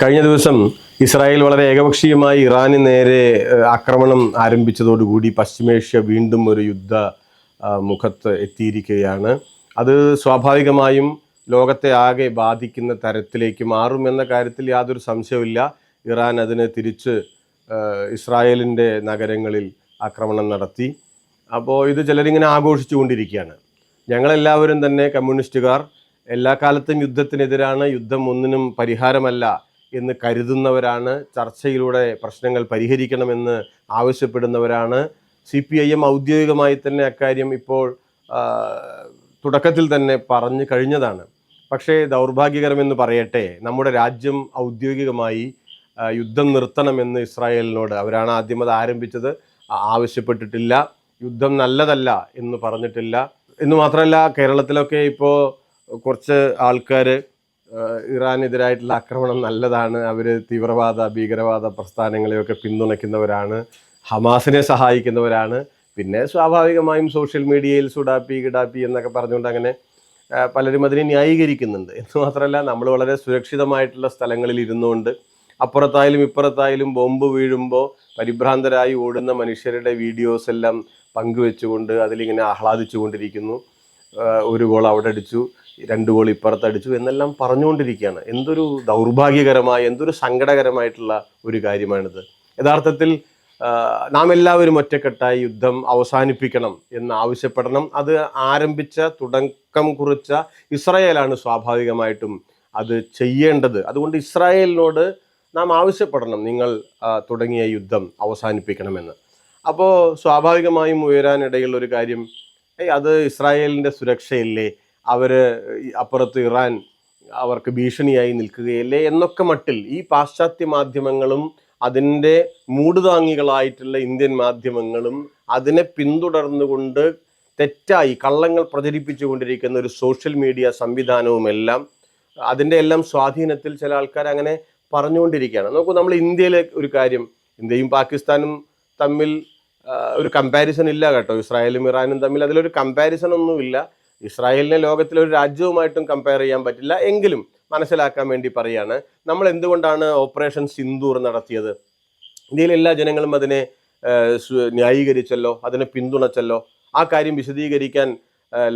കഴിഞ്ഞ ദിവസം ഇസ്രായേൽ വളരെ ഏകപക്ഷീയമായി ഇറാന് നേരെ ആക്രമണം ആരംഭിച്ചതോടുകൂടി പശ്ചിമേഷ്യ വീണ്ടും ഒരു യുദ്ധ മുഖത്ത് എത്തിയിരിക്കുകയാണ്. അത് സ്വാഭാവികമായും ലോകത്തെ ആകെ ബാധിക്കുന്ന തരത്തിലേക്ക് എന്ന കാര്യത്തിൽ യാതൊരു സംശയവുമില്ല. ഇറാൻ അതിനെ തിരിച്ച് ഇസ്രായേലിന്റെ നഗരങ്ങളിൽ ആക്രമണം നടത്തി. അപ്പോൾ ഇത് ചിലരിങ്ങനെ ആഘോഷിച്ചുകൊണ്ടിരിക്കുകയാണ്. ഞങ്ങളെല്ലാവരും തന്നെ കമ്മ്യൂണിസ്റ്റുകാർ എല്ലാ കാലത്തും യുദ്ധത്തിനെതിരാണ് യുദ്ധം ഒന്നിനും പരിഹാരമല്ല എന്ന് കരുതുന്നവരാണ്. ചർച്ചയിലൂടെ പ്രശ്നങ്ങൾ പരിഹരിക്കണമെന്ന് ആവശ്യപ്പെടുന്നവരാണ്. സി പി ഐ എം ഔദ്യോഗികമായി തന്നെ അക്കാര്യം ഇപ്പോൾ തുടക്കത്തിൽ തന്നെ പറഞ്ഞു കഴിഞ്ഞതാണ്. പക്ഷേ ദൗർഭാഗ്യകരമെന്ന് പറയട്ടെ നമ്മുടെ രാജ്യം ഔദ്യോഗികമായി യുദ്ധം നിർത്തണമെന്ന് ഇസ്രായേലിനോട് അവരാണ് ആദ്യം അത് ആരംഭിച്ചത്. ആവശ്യപ്പെട്ടിട്ടില്ല. യുദ്ധം നല്ലതല്ല എന്ന് പറഞ്ഞിട്ടില്ല. എന്ന് മാത്രമല്ല കേരളത്തിലൊക്കെ ഇപ്പോൾ കുറച്ച് ആൾക്കാർ ഇറാനെതിരായിട്ടുള്ള ആക്രമണം നല്ലതാണ്. അവർ തീവ്രവാദ ഭീകരവാദ പ്രസ്ഥാനങ്ങളെയൊക്കെ പിന്തുണയ്ക്കുന്നവരാണ്. ഹമാസിനെ സഹായിക്കുന്നവരാണ്. പിന്നെ സ്വാഭാവികമായും സോഷ്യൽ മീഡിയയിൽ സുഡാപ്പി ഗിഡാപ്പി എന്നൊക്കെ പറഞ്ഞുകൊണ്ട് അങ്ങനെ പലരും അതിനെ ന്യായീകരിക്കുന്നുണ്ട്. എന്ന് മാത്രമല്ല നമ്മൾ വളരെ സുരക്ഷിതമായിട്ടുള്ള സ്ഥലങ്ങളിൽ ഇരുന്നുകൊണ്ട് അപ്പുറത്തായാലും ഇപ്പുറത്തായാലും ബോംബ് വീഴുമ്പോൾ പരിഭ്രാന്തരായി ഓടുന്ന മനുഷ്യരുടെ വീഡിയോസ് എല്ലാം പങ്കുവെച്ചുകൊണ്ട് അതിലിങ്ങനെ ആഹ്ലാദിച്ചുകൊണ്ടിരിക്കുന്നു. ഒരു ഗോൾ അവിടെ അടിച്ചു. രണ്ട് ഗോൾ ഇപ്പുറത്തടിച്ചു എന്നെല്ലാം പറഞ്ഞുകൊണ്ടിരിക്കുകയാണ്. എന്തൊരു ദൗർഭാഗ്യകരമായ എന്തൊരു സങ്കടകരമായിട്ടുള്ള ഒരു കാര്യമാണിത്. യഥാർത്ഥത്തിൽ നാം എല്ലാവരും ഒറ്റക്കെട്ടായി യുദ്ധം അവസാനിപ്പിക്കണം എന്ന് ആവശ്യപ്പെടണം. അത് ആരംഭിച്ച തുടക്കം കുറിച്ച ഇസ്രായേലാണ് സ്വാഭാവികമായിട്ടും അത് ചെയ്യേണ്ടത്. അതുകൊണ്ട് ഇസ്രായേലിനോട് നാം ആവശ്യപ്പെടണം നിങ്ങൾ തുടങ്ങിയ യുദ്ധം അവസാനിപ്പിക്കണമെന്ന്. അപ്പോൾ സ്വാഭാവികമായും ഉയരാനിടയുള്ള ഒരു കാര്യം അത് ഇസ്രായേലിന്റെ സുരക്ഷയല്ലേ? അവർ അപ്പുറത്ത് ഇറാൻ അവർക്ക് ഭീഷണിയായി നിൽക്കുകയല്ലേ എന്നൊക്കെ മട്ടിൽ ഈ പാശ്ചാത്യ മാധ്യമങ്ങളും അതിന്റെ മൂടുതാങ്ങികളായിട്ടുള്ള ഇന്ത്യൻ മാധ്യമങ്ങളും അതിനെ പിന്തുടർന്നുകൊണ്ട് തെറ്റായി കള്ളങ്ങൾ പ്രചരിപ്പിച്ചു കൊണ്ടിരിക്കുന്ന ഒരു സോഷ്യൽ മീഡിയ സംവിധാനവുമെല്ലാം അതിന്റെ എല്ലാം സ്വാധീനത്തിൽ ചില ആൾക്കാർ അങ്ങനെ പറഞ്ഞുകൊണ്ടിരിക്കുകയാണ്. നോക്കൂ നമ്മൾ ഇന്ത്യയിലെ ഒരു കാര്യം ഇന്ത്യയും പാകിസ്ഥാനും തമ്മിൽ ഒരു കമ്പാരിസൺ ഇല്ല കേട്ടോ. ഇസ്രായേലും ഇറാനും തമ്മിൽ അതിലൊരു കമ്പാരിസൺ ഒന്നുമില്ല. ഇസ്രായേലിനെ ലോകത്തിലെ ഒരു രാജ്യവുമായിട്ടും കമ്പയർ ചെയ്യാൻ പറ്റില്ല. എങ്കിലും മനസ്സിലാക്കാൻ വേണ്ടി പറയാണ്. നമ്മൾ എന്തുകൊണ്ടാണ് ഓപ്പറേഷൻ സിന്ദൂർ നടത്തിയത്? ഇന്ത്യയിലെ എല്ലാ ജനങ്ങളും അതിനെ ന്യായീകരിച്ചല്ലോ അതിനെ പിന്തുണച്ചല്ലോ. ആ കാര്യം വിശദീകരിക്കാൻ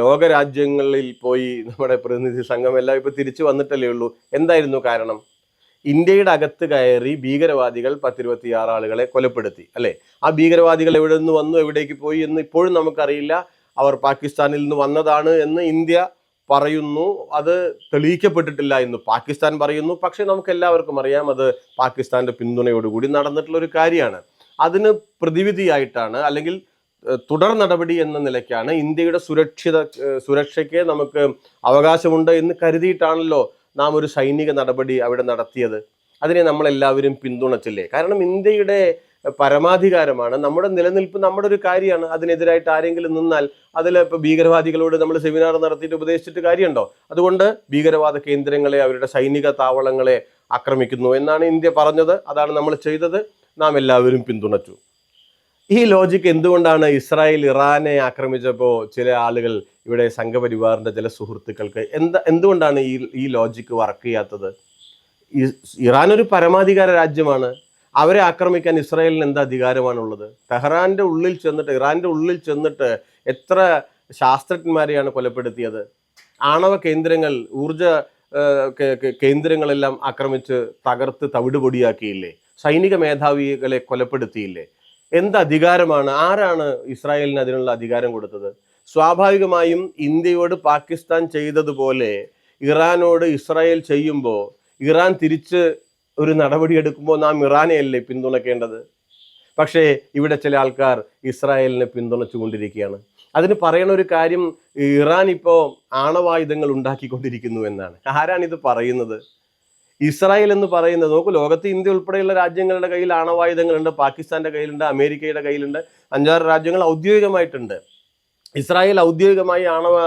ലോകരാജ്യങ്ങളിൽ പോയി നമ്മുടെ പ്രതിനിധി സംഘം എല്ലാം ഇപ്പോൾ തിരിച്ചു വന്നിട്ടല്ലേ ഉള്ളൂ. എന്തായിരുന്നു കാരണം? ഇന്ത്യയുടെ അകത്ത് കയറി ഭീകരവാദികൾ പത്തിരുപത്തിയാറ് ആളുകളെ കൊലപ്പെടുത്തി അല്ലേ? ആ ഭീകരവാദികൾ എവിടെ നിന്ന് വന്നു എവിടേക്ക് പോയി എന്ന് ഇപ്പോഴും നമുക്കറിയില്ല. അവർ പാകിസ്ഥാനിൽ നിന്ന് വന്നതാണ് എന്ന് ഇന്ത്യ പറയുന്നു. അത് തെളിയിക്കപ്പെട്ടിട്ടില്ല എന്ന് പാകിസ്ഥാൻ പറയുന്നു. പക്ഷേ നമുക്ക് എല്ലാവർക്കും അറിയാം അത് പാകിസ്ഥാന്റെ പിന്തുണയോടുകൂടി നടന്നിട്ടുള്ള ഒരു കാര്യമാണ്. അതിന് പ്രതിവിധിയായിട്ടാണ് അല്ലെങ്കിൽ തുടർ നടപടി എന്ന നിലയ്ക്കാണ് ഇന്ത്യയുടെ സുരക്ഷിത സുരക്ഷയ്ക്ക് നമുക്ക് അവകാശമുണ്ട് എന്ന് കരുതിയിട്ടാണല്ലോ നാം ഒരു സൈനിക നടപടി അവിടെ നടത്തിയത്. അതിനെ നമ്മളെല്ലാവരും പിന്തുണച്ചില്ലേ? കാരണം ഇന്ത്യയുടെ പരമാധികാരമാണ്. നമ്മുടെ നിലനിൽപ്പ് നമ്മുടെ ഒരു കാര്യമാണ്. അതിനെതിരായിട്ട് ആരെങ്കിലും നിന്നാൽ അതിൽ ഇപ്പോൾ ഭീകരവാദികളോട് നമ്മൾ സെമിനാർ നടത്തിയിട്ട് ഉപദേശിച്ചിട്ട് കാര്യമുണ്ടോ? അതുകൊണ്ട് ഭീകരവാദ കേന്ദ്രങ്ങളെ അവരുടെ സൈനിക താവളങ്ങളെ ആക്രമിക്കുന്നു എന്നാണ് ഇന്ത്യ പറഞ്ഞത്. അതാണ് നമ്മൾ ചെയ്തത്. നാം എല്ലാവരും പിന്തുണച്ചു. ഈ ലോജിക്ക് എന്തുകൊണ്ടാണ് ഇസ്രായേൽ ഇറാനെ ആക്രമിച്ചപ്പോൾ ചില ആളുകൾ ഇവിടെ സംഘപരിവാറിന്റെ ചില സുഹൃത്തുക്കൾക്ക് എന്താ എന്തുകൊണ്ടാണ് ഈ ഈ ലോജിക്ക് വർക്ക് ചെയ്യാത്തത്? ഇറാൻ ഒരു പരമാധികാര രാജ്യമാണ്. അവരെ ആക്രമിക്കാൻ ഇസ്രായേലിന് എന്താ അധികാരമാണുള്ളത്? ടെഹ്റാന്റെ ഉള്ളിൽ ചെന്നിട്ട് ഇറാന്റെ ഉള്ളിൽ ചെന്നിട്ട് എത്ര ശാസ്ത്രജ്ഞന്മാരെയാണ് കൊലപ്പെടുത്തിയത്? ആണവ കേന്ദ്രങ്ങൾ ഊർജ കേന്ദ്രങ്ങളെല്ലാം ആക്രമിച്ച് തകർത്ത് തവിടുപൊടിയാക്കിയില്ലേ? സൈനിക മേധാവികളെ കൊലപ്പെടുത്തിയില്ലേ? എന്ത് അധികാരമാണ്? ആരാണ് ഇസ്രായേലിന് അതിനുള്ള അധികാരം കൊടുത്തത്? സ്വാഭാവികമായും ഇന്ത്യയോട് പാകിസ്ഥാൻ ചെയ്തതുപോലെ ഇറാനോട് ഇസ്രായേൽ ചെയ്യുമ്പോൾ ഇറാൻ തിരിച്ച് ഒരു നടപടി എടുക്കുമ്പോൾ നാം ഇറാനെയല്ലേ പിന്തുണയ്ക്കേണ്ടത് പക്ഷേ ഇവിടെ ചില ആൾക്കാർ ഇസ്രായേലിനെ പിന്തുണച്ചു കൊണ്ടിരിക്കുകയാണ് അതിന് പറയണ ഒരു കാര്യം ഇറാൻ ഇപ്പോൾ ആണവായുധങ്ങൾ ഉണ്ടാക്കിക്കൊണ്ടിരിക്കുന്നു എന്നാണ്. ആരാണിത് പറയുന്നത്? ഇസ്രായേൽ എന്ന് പറയുന്നത് നോക്കൂ ലോകത്ത് ഇന്ത്യ ഉൾപ്പെടെയുള്ള രാജ്യങ്ങളുടെ കയ്യിൽ ആണവായുധങ്ങളുണ്ട് പാകിസ്ഥാന്റെ കയ്യിലുണ്ട് അമേരിക്കയുടെ കയ്യിലുണ്ട് അഞ്ചാറ് രാജ്യങ്ങൾ ഔദ്യോഗികമായിട്ടുണ്ട്. ഇസ്രായേൽ ഔദ്യോഗികമായി ആണവ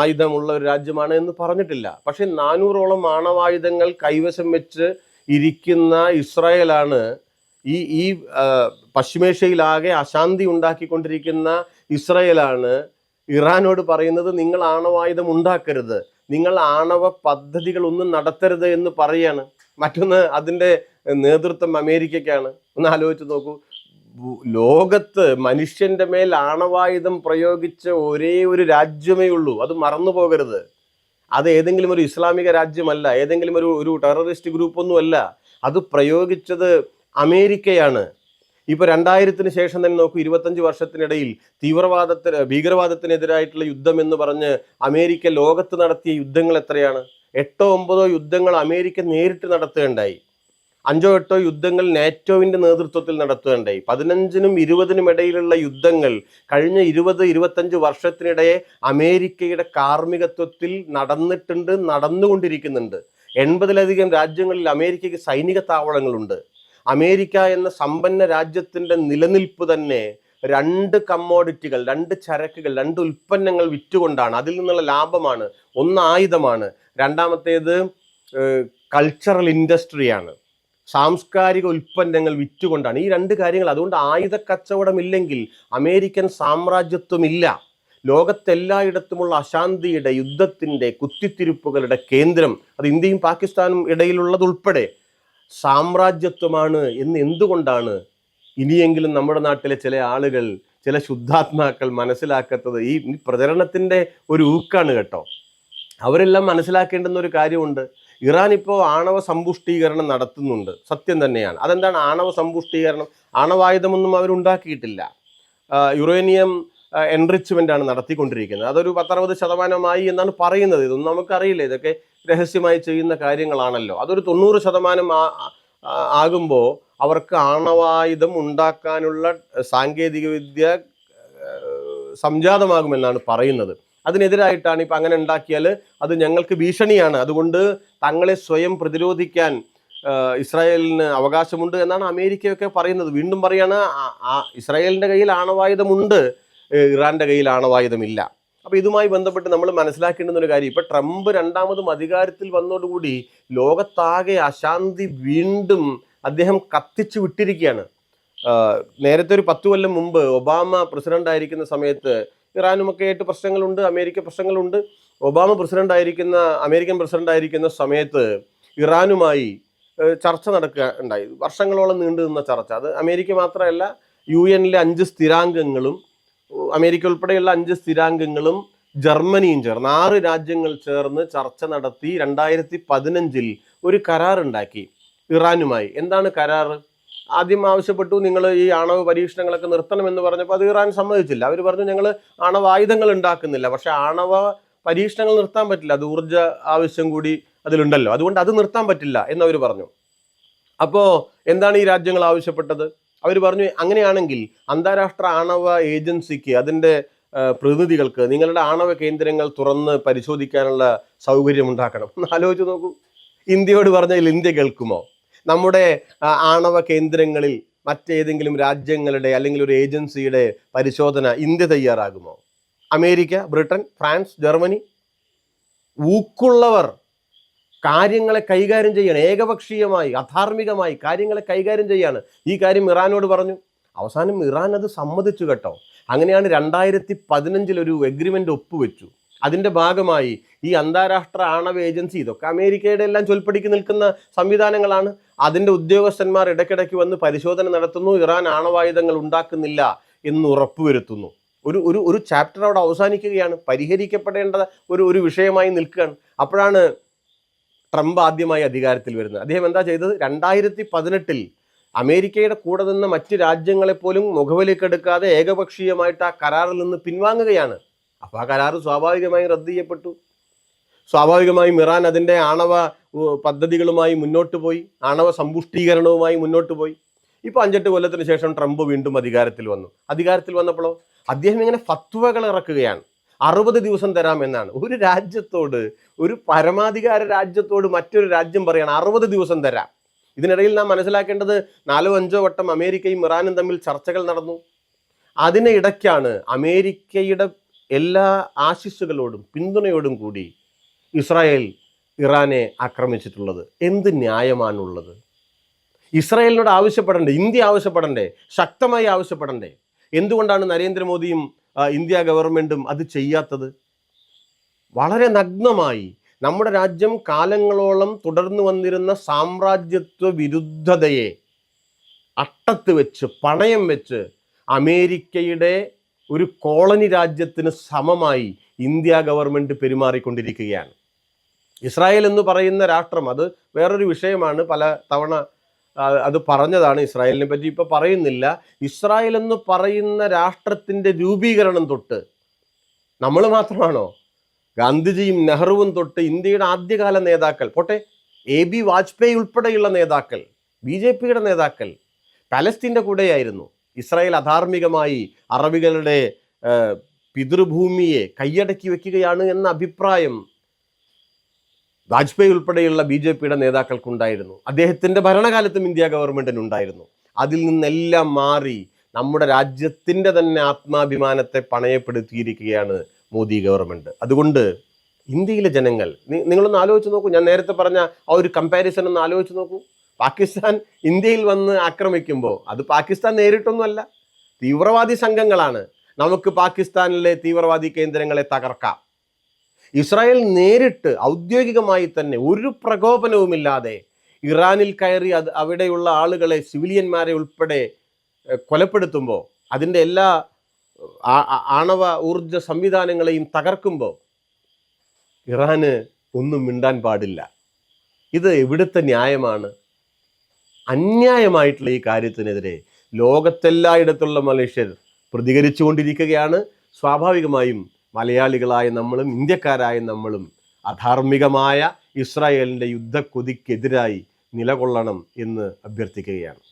ആയുധമുള്ള ഒരു രാജ്യമാണ് എന്ന് പറഞ്ഞിട്ടില്ല. പക്ഷെ നാനൂറോളം ആണവായുധങ്ങൾ കൈവശം വെച്ച് ഇരിക്കുന്ന ഇസ്രായേലാണ് ഈ ഈ പശ്ചിമേഷ്യയിലാകെ അശാന്തി ഉണ്ടാക്കിക്കൊണ്ടിരിക്കുന്ന ഇസ്രായേലാണ് ഇറാനോട് പറയുന്നത് നിങ്ങൾ ആണവായുധം ഉണ്ടാക്കരുത്. നിങ്ങൾ ആണവ പദ്ധതികൾ ഒന്നും നടത്തരുത് എന്ന് പറയാണ്. മറ്റൊന്ന് അതിന്റെ നേതൃത്വം അമേരിക്കയ്ക്കാണ്. ഒന്ന് ആലോചിച്ച് നോക്കൂ. ലോകത്ത് മനുഷ്യന്റെ മേൽ ആണവായുധം പ്രയോഗിച്ച ഒരേ ഒരു രാജ്യമേ ഉള്ളൂ. അത് മറന്നു പോകരുത് അത് ഏതെങ്കിലും ഒരു ഇസ്ലാമിക രാജ്യമല്ല ഏതെങ്കിലും ഒരു ഒരു ടെററിസ്റ്റ് ഗ്രൂപ്പൊന്നുമല്ല അത് പ്രയോഗിച്ചത് അമേരിക്കയാണ്. ഇപ്പൊ രണ്ടായിരത്തിന് ശേഷം തന്നെ നോക്കൂ ഇരുപത്തഞ്ച് വർഷത്തിനിടയിൽ തീവ്രവാദത്തിന് ഭീകരവാദത്തിനെതിരായിട്ടുള്ള യുദ്ധം എന്ന് പറഞ്ഞ് അമേരിക്ക ലോകത്ത് നടത്തിയ യുദ്ധങ്ങൾ എത്രയാണ്? എട്ടോ ഒമ്പതോ യുദ്ധങ്ങൾ അമേരിക്ക നേരിട്ട് നടത്തുകയുണ്ടായി. അഞ്ചോ എട്ടോ യുദ്ധങ്ങൾ നാറ്റോവിന്റെ നേതൃത്വത്തിൽ നടത്തുകയുണ്ടായി. പതിനഞ്ചിനും ഇരുപതിനും ഇടയിലുള്ള യുദ്ധങ്ങൾ കഴിഞ്ഞ ഇരുപത് ഇരുപത്തഞ്ച് വർഷത്തിനിടെ അമേരിക്കയുടെ കാർമ്മികത്വത്തിൽ നടന്നിട്ടുണ്ട് നടന്നുകൊണ്ടിരിക്കുന്നുണ്ട്. എൺപതിലധികം രാജ്യങ്ങളിൽ അമേരിക്കയ്ക്ക് സൈനിക താവളങ്ങളുണ്ട്. അമേരിക്ക എന്ന സമ്പന്ന രാജ്യത്തിന്റെ നിലനിൽപ്പ് തന്നെ രണ്ട് കമ്മോഡിറ്റികൾ രണ്ട് ചരക്കുകൾ രണ്ട് ഉൽപ്പന്നങ്ങൾ വിറ്റുകൊണ്ടാണ്. അതിൽ നിന്നുള്ള ലാഭമാണ് ഒന്ന് ആയുധമാണ് രണ്ടാമത്തേത് കൾച്ചറൽ ഇൻഡസ്ട്രിയാണ് സാംസ്കാരിക ഉൽപ്പന്നങ്ങൾ വിറ്റുകൊണ്ടാണ്. ഈ രണ്ട് കാര്യങ്ങൾ അതുകൊണ്ട് ആയുധ കച്ചവടമില്ലെങ്കിൽ അമേരിക്കൻ സാമ്രാജ്യത്വമില്ല. ലോകത്തെല്ലായിടത്തുമുള്ള അശാന്തിയുടെ യുദ്ധത്തിന്റെ കുത്തിത്തിരിപ്പുകളുടെ കേന്ദ്രം അത് ഇന്ത്യയും പാകിസ്ഥാനും ഇടയിലുള്ളതുൾപ്പെടെ സാമ്രാജ്യത്വമാണ് എന്ന് എന്തുകൊണ്ടാണ് ഇനിയെങ്കിലും നമ്മുടെ നാട്ടിലെ ചില ആളുകൾ ചില ശുദ്ധാത്മാക്കൾ മനസ്സിലാക്കാത്തത്? ഈ പ്രചരണത്തിന്റെ ഒരു ഊക്കാണ് കേട്ടോ. അവരെല്ലാം മനസ്സിലാക്കേണ്ടുന്ന ഒരു കാര്യമുണ്ട്. ഇറാൻ ഇപ്പോൾ ആണവ സമ്പുഷ്ടീകരണം നടത്തുന്നുണ്ട്. സത്യം തന്നെയാണ്. അതെന്താണ് ആണവ സമ്പുഷ്ടീകരണം? ആണവായുധമൊന്നും അവരുണ്ടാക്കിയിട്ടില്ല യുറേനിയം എൻറിച്ച്മെന്റ് ആണ് നടത്തിക്കൊണ്ടിരിക്കുന്നത്. അതൊരു പത്തറുപത് ശതമാനമായി എന്നാണ് പറയുന്നത്. ഇതൊന്നും നമുക്കറിയില്ല. ഇതൊക്കെ രഹസ്യമായി ചെയ്യുന്ന കാര്യങ്ങളാണല്ലോ. അതൊരു തൊണ്ണൂറ് ശതമാനം ആകുമ്പോൾ അവർക്ക് ആണവായുധം ഉണ്ടാക്കാനുള്ള സാങ്കേതികവിദ്യ സംജാതമാകുമെന്നാണ് പറയുന്നത്. അതിനെതിരായിട്ടാണ് ഇപ്പം അങ്ങനെ ഉണ്ടാക്കിയാൽ അത് ഞങ്ങൾക്ക് ഭീഷണിയാണ്. അതുകൊണ്ട് തങ്ങളെ സ്വയം പ്രതിരോധിക്കാൻ ഇസ്രായേലിന് അവകാശമുണ്ട് എന്നാണ് അമേരിക്കയൊക്കെ പറയുന്നത്. വീണ്ടും പറയാണ് ഇസ്രായേലിന്റെ കയ്യിൽ ആണവായുധമുണ്ട് ഇറാന്റെ കയ്യിൽ ആണവായുധമില്ല. അപ്പോൾ ഇതുമായി ബന്ധപ്പെട്ട് നമ്മൾ മനസ്സിലാക്കേണ്ടുന്ന ഒരു കാര്യം ഇപ്പോൾ ട്രംപ് രണ്ടാമതും അധികാരത്തിൽ വന്നതോടുകൂടി ലോകത്താകെ അശാന്തി വീണ്ടും അദ്ദേഹം കത്തിച്ചു വിട്ടിരിക്കുകയാണ്. നേരത്തെ ഒരു പത്ത് കൊല്ലം മുമ്പ് ഒബാമ പ്രസിഡന്റ് ആയിരിക്കുന്ന സമയത്ത് ഇറാനുമൊക്കെ ആയിട്ട് പ്രശ്നങ്ങളുണ്ട് അമേരിക്ക പ്രശ്നങ്ങളുണ്ട്. ഒബാമ പ്രസിഡന്റ് ആയിരിക്കുന്ന അമേരിക്കൻ പ്രസിഡന്റ് ആയിരിക്കുന്ന സമയത്ത് ഇറാനുമായി ചർച്ച നടക്കുക ഉണ്ടായി. വർഷങ്ങളോളം നീണ്ടു നിന്ന ചർച്ച. അത് അമേരിക്ക മാത്രമല്ല യു എനിലെ അഞ്ച് സ്ഥിരാംഗങ്ങളും അമേരിക്ക ഉൾപ്പെടെയുള്ള അഞ്ച് സ്ഥിരാംഗങ്ങളും ജർമ്മനിയും ചേർന്ന് ആറ് രാജ്യങ്ങൾ ചേർന്ന് ചർച്ച നടത്തി രണ്ടായിരത്തി പതിനഞ്ചിൽ ഒരു കരാറുണ്ടാക്കി ഇറാനുമായി. എന്താണ് കരാർ ആദ്യം ആവശ്യപ്പെട്ടു നിങ്ങൾ ഈ ആണവ പരീക്ഷണങ്ങളൊക്കെ നിർത്തണമെന്ന് പറഞ്ഞപ്പോൾ അത് ഇറാൻ സമ്മതിച്ചില്ല. അവർ പറഞ്ഞു ഞങ്ങൾ ആണവ ആയുധങ്ങൾ ഉണ്ടാക്കുന്നില്ല. പക്ഷേ ആണവ പരീക്ഷണങ്ങൾ നിർത്താൻ പറ്റില്ല. അത് ഊർജ ആവശ്യം കൂടി അതിലുണ്ടല്ലോ. അതുകൊണ്ട് അത് നിർത്താൻ പറ്റില്ല എന്നവർ പറഞ്ഞു. അപ്പോൾ എന്താണ് ഈ രാജ്യങ്ങൾ ആവശ്യപ്പെട്ടത്? അവർ പറഞ്ഞു അങ്ങനെയാണെങ്കിൽ അന്താരാഷ്ട്ര ആണവ ഏജൻസിക്ക് അതിന്റെ പ്രതിനിധികൾക്ക് നിങ്ങളുടെ ആണവ കേന്ദ്രങ്ങൾ തുറന്ന് പരിശോധിക്കാനുള്ള സൗകര്യം ഉണ്ടാക്കണം. ഒന്ന് ആലോചിച്ച് നോക്കൂ. ഇന്ത്യയോട് പറഞ്ഞാൽ ഇന്ത്യ കേൾക്കുമോ? നമ്മുടെ ആണവ കേന്ദ്രങ്ങളിൽ മറ്റേതെങ്കിലും രാജ്യങ്ങളുടെ അല്ലെങ്കിൽ ഒരു ഏജൻസിയുടെ പരിശോധന India തയ്യാറാകുമോ? America Britain France Germany? ഊക്കുള്ളവർ കാര്യങ്ങളെ കൈകാര്യം ചെയ്യണം. ഏകപക്ഷീയമായി അധാർമികമായി കാര്യങ്ങളെ കൈകാര്യം ചെയ്യാണ്. ഈ കാര്യം ഇറാനോട് പറഞ്ഞു. അവസാനം ഇറാൻ അത് സമ്മതിച്ചു കേട്ടോ. അങ്ങനെയാണ് രണ്ടായിരത്തി പതിനഞ്ചിൽ ഒരു എഗ്രിമെന്റ് ഒപ്പുവെച്ചു. അതിന്റെ ഭാഗമായി ഈ അന്താരാഷ്ട്ര ആണവ ഏജൻസി ഇതൊക്കെ അമേരിക്കയുടെ എല്ലാം ചൊൽപ്പടിക്ക് നിൽക്കുന്ന സംവിധാനങ്ങളാണ്. അതിന്റെ ഉദ്യോഗസ്ഥന്മാർ ഇടയ്ക്കിടയ്ക്ക് വന്ന് പരിശോധന നടത്തുന്നു ഇറാൻ ആണവായുധങ്ങൾ ഉണ്ടാക്കുന്നില്ല എന്ന് ഉറപ്പുവരുത്തുന്നു. ഒരു ഒരു ഒരു ചാപ്റ്റർ അവിടെ അവസാനിക്കുകയാണ്. പരിഹരിക്കപ്പെടേണ്ട ഒരു ഒരു വിഷയമായി നിൽക്കുകയാണ്. അപ്പോഴാണ് ട്രംപ് ആദ്യമായി അധികാരത്തിൽ വരുന്നത്. അദ്ദേഹം എന്താ ചെയ്തത്? രണ്ടായിരത്തി പതിനെട്ടിൽ അമേരിക്കയുടെ കൂടെ നിന്ന് മറ്റ് രാജ്യങ്ങളെപ്പോലും മുഖവിലേക്കെടുക്കാതെ ഏകപക്ഷീയമായിട്ട് ആ കരാറിൽ നിന്ന് പിൻവാങ്ങുകയാണ്. അപ്പോൾ ആ കരാറ് സ്വാഭാവികമായും റദ്ദ് ചെയ്യപ്പെട്ടു. സ്വാഭാവികമായും ഇറാൻ അതിന്റെ ആണവ പദ്ധതികളുമായി മുന്നോട്ട് പോയി ആണവ സമ്പുഷ്ടീകരണവുമായി മുന്നോട്ട് പോയി. ഇപ്പോൾ അഞ്ചെട്ട് കൊല്ലത്തിന് ശേഷം ട്രംപ് വീണ്ടും അധികാരത്തിൽ വന്നു. അധികാരത്തിൽ വന്നപ്പോഴോ അദ്ദേഹം ഇങ്ങനെ ഫത്വകൾ ഇറക്കുകയാണ്. അറുപത് ദിവസം തരാമെന്നാണ് ഒരു രാജ്യത്തോട് ഒരു പരമാധികാര രാജ്യത്തോട് മറ്റൊരു രാജ്യം പറയാണ് അറുപത് ദിവസം തരാം. ഇതിനിടയിൽ നാം മനസ്സിലാക്കേണ്ടത് നാലോ അഞ്ചോ വട്ടം അമേരിക്കയും ഇറാനും തമ്മിൽ ചർച്ചകൾ നടന്നു. അതിനിടയ്ക്കാണ് അമേരിക്കയുടെ എല്ലാ ആശിസ്സുകളോടും പിന്തുണയോടും കൂടി ഇസ്രായേൽ ഇറാനെ ആക്രമിച്ചിട്ടുള്ളത് എന്ത് ന്യായമാണുള്ളത്? ഇസ്രായേലിനോട് ആവശ്യപ്പെടണ്ടേ? ഇന്ത്യ ആവശ്യപ്പെടണ്ടേ? ശക്തമായി ആവശ്യപ്പെടണ്ടേ? എന്തുകൊണ്ടാണ് നരേന്ദ്രമോദിയും ഇന്ത്യ ഗവൺമെന്റും അത് ചെയ്യാത്തത്? വളരെ നഗ്നമായി നമ്മുടെ രാജ്യം കാലങ്ങളോളം തുടർന്നു വന്നിരുന്ന സാമ്രാജ്യത്വ വിരുദ്ധതയെ അട്ടത്ത് വെച്ച് പണയം വെച്ച് അമേരിക്കയുടെ ഒരു കോളനി രാജ്യത്തിന് സമമായി ഇന്ത്യ ഗവൺമെന്റ് പെരുമാറിക്കൊണ്ടിരിക്കുകയാണ്. ഇസ്രായേൽ എന്ന് പറയുന്ന രാഷ്ട്രം അത് വേറൊരു വിഷയമാണ്. പല തവണ അത് പറഞ്ഞതാണ് ഇസ്രായേലിനെ പറ്റി ഇപ്പോൾ പറയുന്നില്ല. ഇസ്രായേൽ എന്ന് പറയുന്ന രാഷ്ട്രത്തിന്റെ രൂപീകരണം തൊട്ട് നമ്മൾ മാത്രമാണോ? ഗാന്ധിജിയും നെഹ്റുവും തൊട്ട് ഇന്ത്യയുടെ ആദ്യകാല നേതാക്കൾ പോട്ടെ എ ബി വാജ്പേയി ഉൾപ്പെടെയുള്ള നേതാക്കൾ ബി ജെ പിയുടെ നേതാക്കൾ പാലസ്തീന്റെ കൂടെയായിരുന്നു. ഇസ്രായേൽ അധാർമികമായി അറബികളുടെ പിതൃഭൂമിയെ കൈയടക്കി വെക്കുകയാണ് എന്ന അഭിപ്രായം വാജ്പേയി ഉൾപ്പെടെയുള്ള ബി ജെ പിയുടെ നേതാക്കൾക്കുണ്ടായിരുന്നു. അദ്ദേഹത്തിന്റെ ഭരണകാലത്തും ഇന്ത്യ ഗവൺമെന്റിനുണ്ടായിരുന്നു അതിൽ നിന്നെല്ലാം മാറി നമ്മുടെ രാജ്യത്തിന്റെ തന്നെ ആത്മാഭിമാനത്തെ പണയപ്പെടുത്തിയിരിക്കുകയാണ് മോദി ഗവൺമെന്റ്. അതുകൊണ്ട് ഇന്ത്യയിലെ ജനങ്ങൾ നിങ്ങളൊന്ന് ആലോചിച്ച് നോക്കൂ. ഞാൻ നേരത്തെ പറഞ്ഞ ആ ഒരു കമ്പാരിസൺ ഒന്ന് ആലോചിച്ച് നോക്കൂ. പാകിസ്ഥാൻ ഇന്ത്യയിൽ വന്ന് ആക്രമിക്കുമ്പോൾ അത് പാകിസ്ഥാൻ നേരിട്ടൊന്നുമല്ല. തീവ്രവാദി സംഘങ്ങളാണ്. നമുക്ക് പാകിസ്ഥാനിലെ തീവ്രവാദി കേന്ദ്രങ്ങളെ തകർക്കാം. ഇസ്രായേൽ നേരിട്ട് ഔദ്യോഗികമായി തന്നെ ഒരു പ്രകോപനവുമില്ലാതെ ഇറാനിൽ കയറി അത് അവിടെയുള്ള ആളുകളെ സിവിലിയന്മാരെ ഉൾപ്പെടെ കൊലപ്പെടുത്തുമ്പോൾ അതിന്റെ എല്ലാ ആണവ ഊർജ സംവിധാനങ്ങളെയും തകർക്കുമ്പോൾ ഇറാന് ഒന്നും മിണ്ടാൻ പാടില്ല. ഇത് എവിടുത്തെ ന്യായമാണ്? അന്യായമായിട്ടുള്ള ഈ കാര്യത്തിനെതിരെ ലോകത്തെല്ലായിടത്തുള്ള മനുഷ്യർ പ്രതികരിച്ചു കൊണ്ടിരിക്കുകയാണ് സ്വാഭാവികമായും മലയാളികളായ നമ്മളും ഇന്ത്യക്കാരായ നമ്മളും അധാർമികമായ ഇസ്രായേലിന്റെ യുദ്ധക്കൊതിക്കെതിരായി നിലകൊള്ളണം എന്ന് അഭ്യർത്ഥിക്കുകയാണ്.